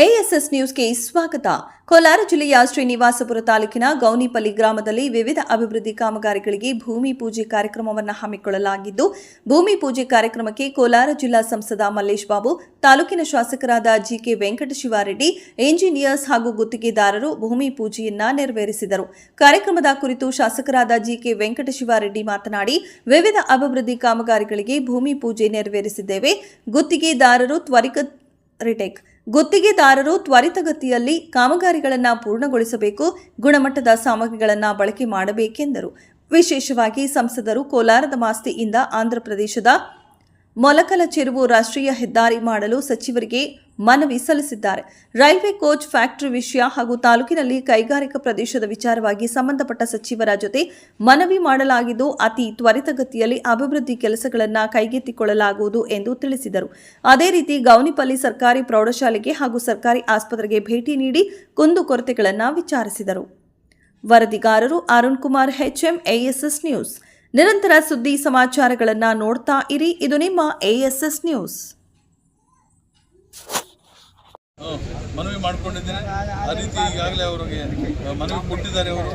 ASS ನ್ಯೂಸ್ಗೆ ಸ್ವಾಗತ. ಕೋಲಾರ ಜಿಲ್ಲೆಯ ಶ್ರೀನಿವಾಸಪುರ ತಾಲೂಕಿನ ಗೌನಿಪಲ್ಲಿ ಗ್ರಾಮದಲ್ಲಿ ವಿವಿಧ ಅಭಿವೃದ್ಧಿ ಕಾಮಗಾರಿಗಳಿಗೆ ಭೂಮಿ ಪೂಜೆ ಕಾರ್ಯಕ್ರಮವನ್ನು ಹಮ್ಮಿಕೊಳ್ಳಲಾಗಿದ್ದು, ಭೂಮಿ ಪೂಜೆ ಕಾರ್ಯಕ್ರಮಕ್ಕೆ ಕೋಲಾರ ಜಿಲ್ಲಾ ಸಂಸದ ಮಲ್ಲೇಶ್ ಬಾಬು, ತಾಲೂಕಿನ ಶಾಸಕರಾದ ಜಿಕೆ ವೆಂಕಟಶಿವಾರೆಡ್ಡಿ, ಎಂಜಿನಿಯರ್ಸ್ ಹಾಗೂ ಗುತ್ತಿಗೆದಾರರು ಭೂಮಿ ಪೂಜೆಯನ್ನ ನೆರವೇರಿಸಿದರು. ಕಾರ್ಯಕ್ರಮದ ಕುರಿತು ಶಾಸಕರಾದ ಜಿಕೆ ವೆಂಕಟಶಿವಾರೆಡ್ಡಿ ಮಾತನಾಡಿ, ವಿವಿಧ ಅಭಿವೃದ್ಧಿ ಕಾಮಗಾರಿಗಳಿಗೆ ಭೂಮಿ ಪೂಜೆ ನೆರವೇರಿಸಿದ್ದೇವೆ. ಗುತ್ತಿಗೆದಾರರು ತ್ವರಿತ ರಿಟೇಕ್ ಗುತ್ತಿಗೆದಾರರು ತ್ವರಿತಗತಿಯಲ್ಲಿ ಕಾಮಗಾರಿಗಳನ್ನು ಪೂರ್ಣಗೊಳಿಸಬೇಕು ಗುಣಮಟ್ಟದ ಸಾಮಗ್ರಿಗಳನ್ನು ಬಳಕೆ ಮಾಡಬೇಕೆಂದರು. ವಿಶೇಷವಾಗಿ ಸಂಸದರು ಕೋಲಾರದ ಮಾಸ್ತಿಯಿಂದ ಆಂಧ್ರಪ್ರದೇಶದ ಮೊಲಕಲ ಚೆರುವು ರಾಷ್ಟ್ರೀಯ ಹೆದ್ದಾರಿ ಮಾಡಲು ಸಚಿವರಿಗೆ ಮನವಿ ಸಲ್ಲಿಸಿದ್ದಾರೆ. ರೈಲ್ವೆ ಕೋಚ್ ಫ್ಯಾಕ್ಟರಿ ವಿಷಯ ಹಾಗೂ ತಾಲೂಕಿನಲ್ಲಿ ಕೈಗಾರಿಕಾ ಪ್ರದೇಶದ ವಿಚಾರವಾಗಿ ಸಂಬಂಧಪಟ್ಟ ಸಚಿವರ ಜೊತೆ ಮನವಿ ಮಾಡಲಾಗಿದ್ದು, ಅತಿ ತ್ವರಿತಗತಿಯಲ್ಲಿ ಅಭಿವೃದ್ಧಿ ಕೆಲಸಗಳನ್ನು ಕೈಗೆತ್ತಿಕೊಳ್ಳಲಾಗುವುದು ಎಂದು ತಿಳಿಸಿದರು. ಅದೇ ರೀತಿ ಗೌನಿಪಲ್ಲಿ ಸರ್ಕಾರಿ ಪ್ರೌಢಶಾಲೆಗೆ ಹಾಗೂ ಸರ್ಕಾರಿ ಆಸ್ಪತ್ರೆಗೆ ಭೇಟಿ ನೀಡಿ ಕುಂದುಕೊರತೆಗಳನ್ನು ವಿಚಾರಿಸಿದರು. ವರದಿಗಾರರು Arun Kumar, HM, ASS news. ನಿರಂತರ ಸುದ್ದಿ ಸಮಾಚಾರಗಳನ್ನು ನೋಡ್ತಾ ಇರಿ. ಇದು ನಿಮ್ಮ ಎಎಸ್ಎಸ್ ನ್ಯೂಸ್ ಮನವಿ ಮಾಡಿಕೊಂಡಿದ್ದೇನೆ. ಆ ರೀತಿ ಈಗಾಗಲೇ ಅವರಿಗೆ ಮನವಿ ಕೊಟ್ಟಿದ್ದಾರೆ ಅವರು.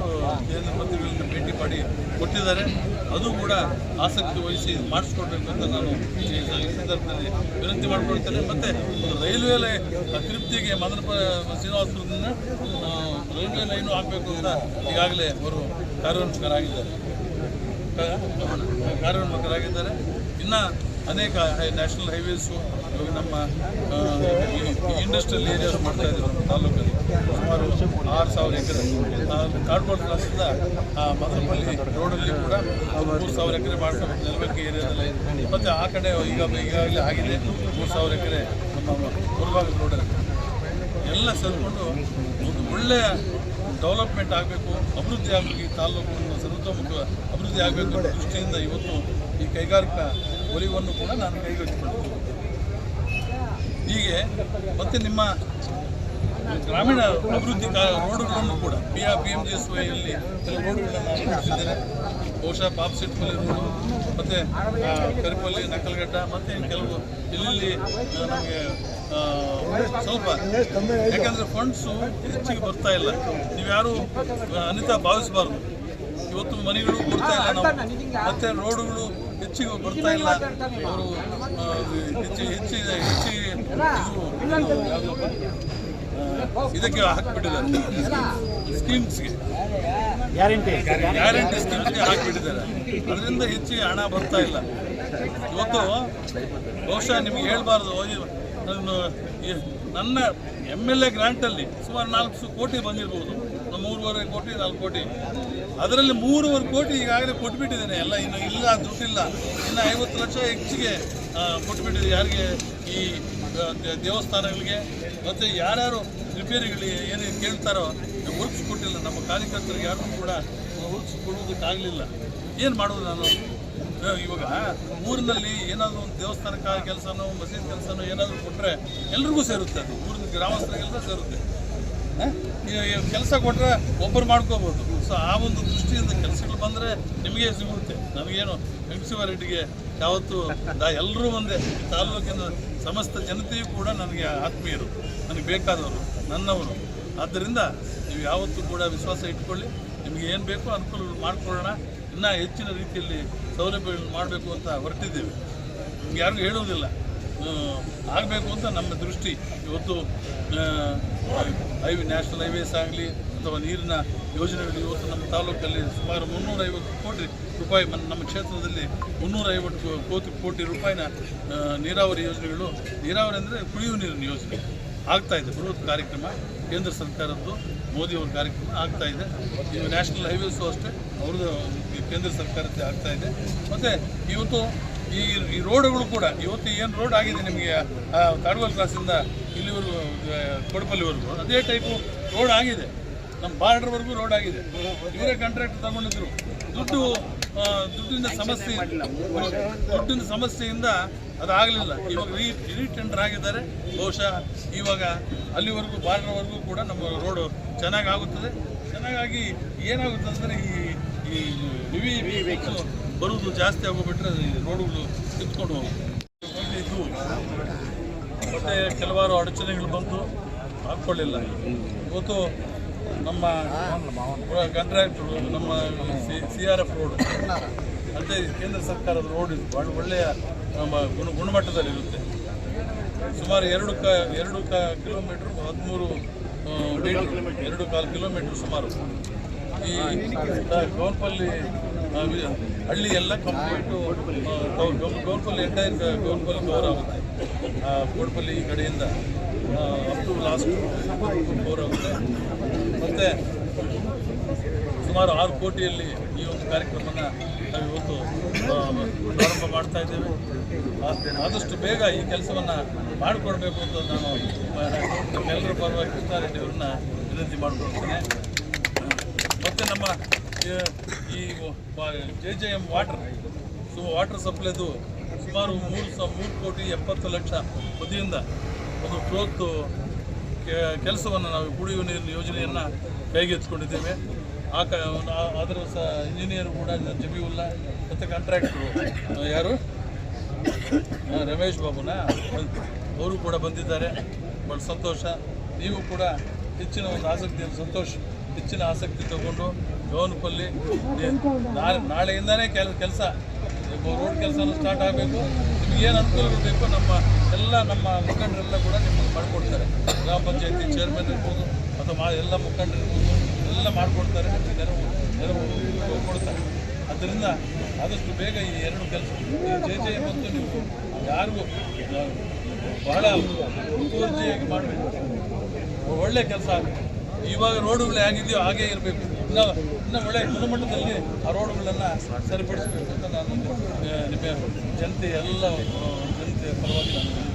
ಕೇಂದ್ರ ಮಂತ್ರಿಗಳನ್ನ ಭೇಟಿ ಮಾಡಿ ಕೊಟ್ಟಿದ್ದಾರೆ. ಅದು ಕೂಡ ಆಸಕ್ತಿ ವಹಿಸಿ ಮಾಡಿಸ್ಕೊಡ್ಬೇಕು ಅಂತ ನಾನು ಈ ಸಂದರ್ಭದಲ್ಲಿ ವಿನಂತಿ ಮಾಡಿಕೊಳ್ತೇನೆ. ಮತ್ತು ರೈಲ್ವೆ ಲೈ ತೃಪ್ತಿಗೆ ಮದನಪ ಶ್ರೀನಿವಾಸಪುರದಿಂದ ಆ, ರೈಲ್ವೆ ಲೈನು ಹಾಕಬೇಕು ಅಂತ ಈಗಾಗಲೇ ಅವರು ಕಾರ್ಯೋನ್ಮುಖರಾಗಿದ್ದಾರೆ. ಕಾರ್ಯೋನ್ಮುಖರಾಗಿದ್ದಾರೆ ಇನ್ನು ಅನೇಕ ನ್ಯಾಷನಲ್ ಹೈವೇಸು ನಮ್ಮ ಇಂಡಸ್ಟ್ರಿಯಲ್ ಏರಿಯಾಸ್ ಮಾಡ್ತಾ ಇದ್ದಾರೆ ನಮ್ಮ ತಾಲೂಕಲ್ಲಿ. ಸುಮಾರು ಆರು ಸಾವಿರ ಎಕರೆ. ಕಾರ್ಡ್ಬೋರ್ಡ್ ಕ್ಲಾಸಿಂದ ಮದನಪಲ್ಲಿ ರೋಡಲ್ಲಿ ಕೂಡ ಮೂರು ಸಾವಿರ ಎಕರೆ ಮಾಡ್ಕೋಬೇಕು ನೆಲಬೆಂಕಿ ಏರಿಯಾದಲ್ಲಿ. ಮತ್ತು ಆ ಕಡೆ ಈಗ, ಈಗಾಗಲೇ ಆಗಿದೆ. ಮೂರು ಸಾವಿರ ಎಕರೆ ನಮ್ಮ ಮುಳಬಾಗ ರೋಡಲ್ಲಿ. ಎಲ್ಲ ಸೇರಿಕೊಂಡು ಒಂದು ಒಳ್ಳೆಯ ಡೆವಲಪ್ಮೆಂಟ್ ಆಗಬೇಕು, ಅಭಿವೃದ್ಧಿ ಆಗಬೇಕು ಈ ತಾಲೂಕು ಸರ್ವತೋಮುಖ ಅಭಿವೃದ್ಧಿ ಆಗಬೇಕು ಅನ್ನೋ ದೃಷ್ಟಿಯಿಂದ ಇವತ್ತು ಈ ಕೈಗಾರಿಕಾ ಒಲಿವನ್ನು ಕೂಡ ನಾನು ಕೈಗೆತ್ತಿಕೊಂಡು ಹೀಗೆ ಮತ್ತೆ ನಿಮ್ಮ ಗ್ರಾಮೀಣ ಅಭಿವೃದ್ಧಿ ರೋಡ್ಗಳನ್ನು ಕೂಡ P R P M G S ವೈಯಲ್ಲಿ ಕೆಲವು ರೋಡ್ಗಳನ್ನು ನಾನು ಪಾಪ್ ಸಿಟ್ಪಲ್ಲಿ ಇರ್ಬೋದು ಮತ್ತೆ ಕರಿಪಲ್ಲಿ ನಕಲ್ಗಡ್ಡ ಮತ್ತು ಕೆಲವು ಇಲ್ಲಿ ನಮಗೆ ಸ್ವಲ್ಪ ಯಾಕಂದರೆ ಫಂಡ್ಸು ಹೆಚ್ಚಿಗೆ ಬರ್ತಾ ಇಲ್ಲ. ನೀವ್ಯಾರು ಅನಿತಾ ಭಾವಿಸಬಾರ್ದು. ಇವತ್ತು ಮನೆಗಳು ಬರ್ತಾ ಇಲ್ಲ ನಾವು. ಮತ್ತೆ ರೋಡುಗಳು ಹೆಚ್ಚಿಗೆ ಬರ್ತಾ ಇಲ್ಲ. ಅವರು ಹೆಚ್ಚು ಹೆಚ್ಚು ಹೆಚ್ಚಿಗೆ ಹೆಚ್ಚಿಗೆ ಇದಕ್ಕೆ ಹಾಕಿಬಿಟ್ಟಿದ್ದಾರೆ. ಸ್ಕೀಮ್ಸ್ಗೆ ಗ್ಯಾರಂಟಿ ಗ್ಯಾರಂಟಿ ಸ್ಕೀಮ್ಗೆ ಹಾಕಿಬಿಟ್ಟಿದ್ದಾರೆ. ಅದರಿಂದ ಹೆಚ್ಚಿಗೆ ಹಣ ಬರ್ತಾ ಇಲ್ಲ. ಇವತ್ತು ಬಹುಶಃ ನಿಮ್ಗೆ ಹೇಳಬಾರ್ದು ನನ್ನ ಎಂ ಎಲ್ ಎ ಗ್ರಾಂಟಲ್ಲಿ ಸುಮಾರು ನಾಲ್ಕು ಕೋಟಿ ಬಂದಿರ್ಬೋದು. ಮೂರುವರೆ ಕೋಟಿ, ನಾಲ್ಕು ಕೋಟಿ. ಅದರಲ್ಲಿ ಮೂರುವರೆ ಕೋಟಿ ಈಗಾಗಲೇ ಕೊಟ್ಬಿಟ್ಟಿದ್ದೇನೆ. ಎಲ್ಲ ಇನ್ನು ಇಲ್ಲ, ದುಡ್ಡಿಲ್ಲ. ಇನ್ನು ಐವತ್ತು ಲಕ್ಷ ಹೆಚ್ಚಿಗೆ ಕೊಟ್ಬಿಟ್ಟಿದೆ ಯಾರಿಗೆ? ಈ ದೇವಸ್ಥಾನಗಳಿಗೆ. ಮತ್ತು ಯಾರ್ಯಾರು ರಿಪೇರಿಗಳಿಗೆ ಏನೇನು ಕೇಳ್ತಾರೋ ವರ್ಕ್ಸ್ ಕೊಟ್ಟಿಲ್ಲ ನಮ್ಮ ಕಾರ್ಯಕರ್ತರಿಗೆ ಯಾರಿಗೂ ಕೂಡ ವರ್ಕ್ಸ್ ಕೊಡುವುದಕ್ಕಾಗಲಿಲ್ಲ ಏನು ಮಾಡೋದು ನಾನು? ಇವಾಗ ಊರಿನಲ್ಲಿ ಏನಾದರೂ ಒಂದು ದೇವಸ್ಥಾನ ಕೆಲಸನೋ, ಮಸೀದ್ ಕೆಲಸನೋ ಏನಾದರೂ ಕೊಟ್ಟರೆ ಎಲ್ರಿಗೂ ಸೇರುತ್ತೆ ಅದು. ಊರಿನ ಗ್ರಾಮಸ್ಥರಿಗೆಲ್ಲ ಸೇರುತ್ತೆ. ಕೆಲಸ ಕೊಟ್ಟರೆ ಒಬ್ಬರು ಮಾಡ್ಕೋಬೋದು. ಸೊ ಆ ಒಂದು ದೃಷ್ಟಿಯಿಂದ ಕೆಲಸಗಳು ಬಂದರೆ ನಿಮಗೆ ಸಿಗುತ್ತೆ. ನನಗೇನು ರೆಡ್ಡಿಗೆ ಯಾವತ್ತು ಎಲ್ಲರೂ ಒಂದೇ. ತಾಲ್ಲೂಕಿನ ಸಮಸ್ತ ಜನತೆಯೂ ಕೂಡ ನನಗೆ ಆತ್ಮೀಯರು. ನನಗೆ ಬೇಕಾದವರು, ನನ್ನವರು. ಆದ್ದರಿಂದ ನೀವು ಯಾವತ್ತೂ ಕೂಡ ವಿಶ್ವಾಸ ಇಟ್ಕೊಳ್ಳಿ. ನಿಮಗೆ ಏನು ಬೇಕೋ ಅನುಕೂಲಗಳು ಮಾಡಿಕೊಳ್ಳೋಣ. ಇನ್ನೂ ಹೆಚ್ಚಿನ ರೀತಿಯಲ್ಲಿ ಸೌಲಭ್ಯಗಳನ್ನು ಮಾಡಬೇಕು ಅಂತ ಹೊರಟಿದ್ದೇವೆ. ನಿಮ್ಗೆ ಯಾರಿಗೂ ಹೇಳುವುದಿಲ್ಲ. ಆಗಬೇಕು ಅಂತ ನಮ್ಮ ದೃಷ್ಟಿ. ಇವತ್ತು ಹೈವೇ, ನ್ಯಾಷನಲ್ ಹೈವೇಸ್ ಆಗಲಿ ಅಥವಾ ನೀರಿನ ಯೋಜನೆಗಳು ಇವತ್ತು ನಮ್ಮ ತಾಲೂಕಲ್ಲಿ ಸುಮಾರು ಮುನ್ನೂರೈವತ್ತು ಕೋಟಿ ರೂಪಾಯಿ ನಮ್ಮ ಕ್ಷೇತ್ರದಲ್ಲಿ ಮುನ್ನೂರೈವತ್ತು ಕೋಟಿ ಕೋಟಿ ರೂಪಾಯಿನ ನೀರಾವರಿ ಯೋಜನೆಗಳು. ನೀರಾವರಿ ಅಂದರೆ ಕುಡಿಯುವ ನೀರಿನ ಯೋಜನೆ. ಆಗ್ತಾ ಇದೆ. ಬೃಹತ್ ಕಾರ್ಯಕ್ರಮ ಕೇಂದ್ರ ಸರ್ಕಾರದ್ದು ಮೋದಿಯವ್ರ ಕಾರ್ಯಕ್ರಮ ಆಗ್ತಾ ಇದೆ. ಇವು ನ್ಯಾಷನಲ್ ಹೈವೇಸು ಅಷ್ಟೇ. ಅವ್ರದ್ದು ಕೇಂದ್ರ ಸರ್ಕಾರದ್ದೇ ಆಗ್ತಾ ಇದೆ. ಮತ್ತು ಇವತ್ತು ಈ ಈ ರೋಡುಗಳು ಕೂಡ, ಇವತ್ತು ಏನು ರೋಡ್ ಆಗಿದೆ ನಿಮಗೆ? ಕಾಡುವಲ್ ಕ್ರಾಸಿಂದ ಇಲ್ಲಿವರೆಗೂ ಕೊಡಪಲ್ಲಿವರೆಗೂ, ಅದೇ ಟೈಪು ರೋಡ್ ಆಗಿದೆ. ನಮ್ಮ ಬಾರ್ಡರ್ವರೆಗೂ ರೋಡ್ ಆಗಿದೆ. ಇವರೇ ಕಾಂಟ್ರಾಕ್ಟ್ ತಗೊಂಡಿದ್ರು. ದುಡ್ಡು ದುಡ್ಡಿನ ಸಮಸ್ಯೆ, ದುಡ್ಡಿನ ಸಮಸ್ಯೆಯಿಂದ ಅದಾಗಲಿಲ್ಲ. ಇವಾಗ ರೀ, ರೀಟೆಂಡರ್ ಆಗಿದ್ದಾರೆ. ಬಹುಶಃ ಇವಾಗ ಅಲ್ಲಿವರೆಗೂ, ಬಾರ್ಡರ್ವರೆಗೂ ಕೂಡ ನಮ್ಮ ರೋಡು ಚೆನ್ನಾಗಿ ಆಗುತ್ತದೆ ಚೆನ್ನಾಗಾಗಿ ಏನಾಗುತ್ತೆ ಅಂದರೆ ಈ ಈ ವಿ ವೆಹಿಕಲ್ಸು ಬರುವುದು ಜಾಸ್ತಿ ಆಗೋಗ್ಬಿಟ್ರೆ ರೋಡುಗಳು ಕಿತ್ಕೊಂಡು ಹೋಗುತ್ತೆ. ಮತ್ತು ಮತ್ತೆ ಕೆಲವಾರು ಅಡಚಣೆಗಳು ಬಂತು ಹಾಕ್ಕೊಳ್ಳಿಲ್ಲ. ಇವತ್ತು ನಮ್ಮ ಕಂಟ್ರಾಕ್ಟ್ರು ನಮ್ಮ ಸಿ ಆರ್ ಎಫ್ ರೋಡ್. ಅಂತ ಕೇಂದ್ರ ಸರ್ಕಾರದ ರೋಡ್ ಇದು. ಭಾಳ ಒಳ್ಳೆಯ ನಮ್ಮ ಗುಣ ಗುಣಮಟ್ಟದಲ್ಲಿರುತ್ತೆ. ಸುಮಾರು ಎರಡು ಕ ಎರಡು ಕ ಕಿಲೋಮೀಟ್ರ್ ಹದಿಮೂರು ಮೀಟ್ರ್ ಎರಡು ಕಾಲು ಕಿಲೋಮೀಟ್ರ್ ಸುಮಾರು. ಈ ಗೌನ್ಪಲ್ಲಿ ಹಳ್ಳಿ ಎಲ್ಲ complete Gownpalli entire Gownpalli cover ಆಗುತ್ತೆ. ಆ, ಗೋಡ್ಪಲ್ಲಿ ಈ ಕಡೆಯಿಂದ. ಅಪ್ ಟು ಲಾಸ್ಟ್ ಆಗುತ್ತೆ ಮತ್ತು ಸುಮಾರು ಆರು ಕೋಟಿಯಲ್ಲಿ ಈ ಒಂದು ಕಾರ್ಯಕ್ರಮನ ನಾವು ಇವತ್ತು ಪ್ರಾರಂಭ ಮಾಡ್ತಾ ಇದ್ದೇವೆ. ಆದಷ್ಟು ಬೇಗ ಈ ಕೆಲಸವನ್ನು ಮಾಡಿಕೊಡ್ಬೇಕು ಅಂತ ನಾನು ನಮ್ಮೆಲ್ಲರ ಪರವಾಗಿ ಕೃಷ್ಣಾರೆಡ್ಡಿ ಅವ್ರನ್ನ ವಿನಂತಿ ಮಾಡಿಕೊಳ್ತೇನೆ. ಮತ್ತು ನಮ್ಮ, ಈ- J J M water so water ಸಪ್ಲೈದು ಸುಮಾರು ಮೂರು ಸ, ಮೂರು ಕೋಟಿ ಎಪ್ಪತ್ತು ಲಕ್ಷ ವತಿಯಿಂದ ಒಂದು ಬೃಹತ್ ಕೆಲಸವನ್ನು ನಾವು ಕುಡಿಯುವ ನೀರಿನ ಯೋಜನೆಯನ್ನು ಕೈಗೆತ್ತಿಕೊಂಡಿದ್ದೇವೆ. ಆ ಕ ಅದರ ಸಹ ಇಂಜಿನಿಯರ್ ಕೂಡ ಜಬೀವುಲ್ಲಾ ಮತ್ತು ಕಾಂಟ್ರಾಕ್ಟ್ರು ಯಾರು? ರಮೇಶ್ ಬಾಬುನ? ಅವರು ಕೂಡ ಬಂದಿದ್ದಾರೆ. ಭಾಳ ಸಂತೋಷ. ನೀವು ಕೂಡ ಹೆಚ್ಚಿನ ಒಂದು ಆಸಕ್ತಿಯನ್ನು ಸಂತೋಷ, ಹೆಚ್ಚಿನ ಆಸಕ್ತಿ ತಗೊಂಡು ಗೌನಪಲ್ಲಿ ನಾಳೆ, ನಾಳೆಯಿಂದನೇ ಕೆಲ, ಕೆಲಸ ರೋಡ್ ಕೆಲಸ ಸ್ಟಾರ್ಟ್ ಆಗಬೇಕು. ನಿಮ್ಗೆ ಏನು ಅನುಕೂಲಗಳು ಬೇಕೋ ನಮ್ಮ ಎಲ್ಲ ನಮ್ಮ ಮುಖಂಡರೆಲ್ಲ ಕೂಡ ನಿಮಗೆ ಮಾಡಿಕೊಡ್ತಾರೆ. ಗ್ರಾಮ ಪಂಚಾಯತಿ ಚೇರ್ಮನ್ ಇರ್ಬೋದು ಅಥವಾ ಎಲ್ಲ ಮುಖಂಡರು ಇರ್ಬೋದು, ಎಲ್ಲ ಮಾಡಿಕೊಡ್ತಾರೆ. ನೆರವು ನೆರವು ಕೊಡ್ತಾರೆ. ಅದರಿಂದ ಆದಷ್ಟು ಬೇಗ ಈ ಎರಡು ಕೆಲಸ ಜೆ ಜೆ ಮತ್ತು ನೀವು ಯಾರಿಗೂ ಬಹಳ ಮುತುವರ್ಜಿಯಾಗಿ ಮಾಡಬೇಕು. ಒಳ್ಳೆ ಕೆಲಸ ಆಗಬೇಕು. ಇವಾಗ ರೋಡುಗಳು ಹೇಗಿದೆಯೋ ಹಾಗೇ ಇರಬೇಕು. ಇನ್ನು ಒಳ್ಳೆ ಗುಣಮಟ್ಟದಲ್ಲಿ ಆ ರೋಡುಗಳನ್ನು ಸರಿಪಡಿಸಬೇಕು ಅಂತ ನಾನು ನಿಮಗೆ ಜನತೆ ಎಲ್ಲ ಜನತೆ ಪರವಾಗಿ ನಾನು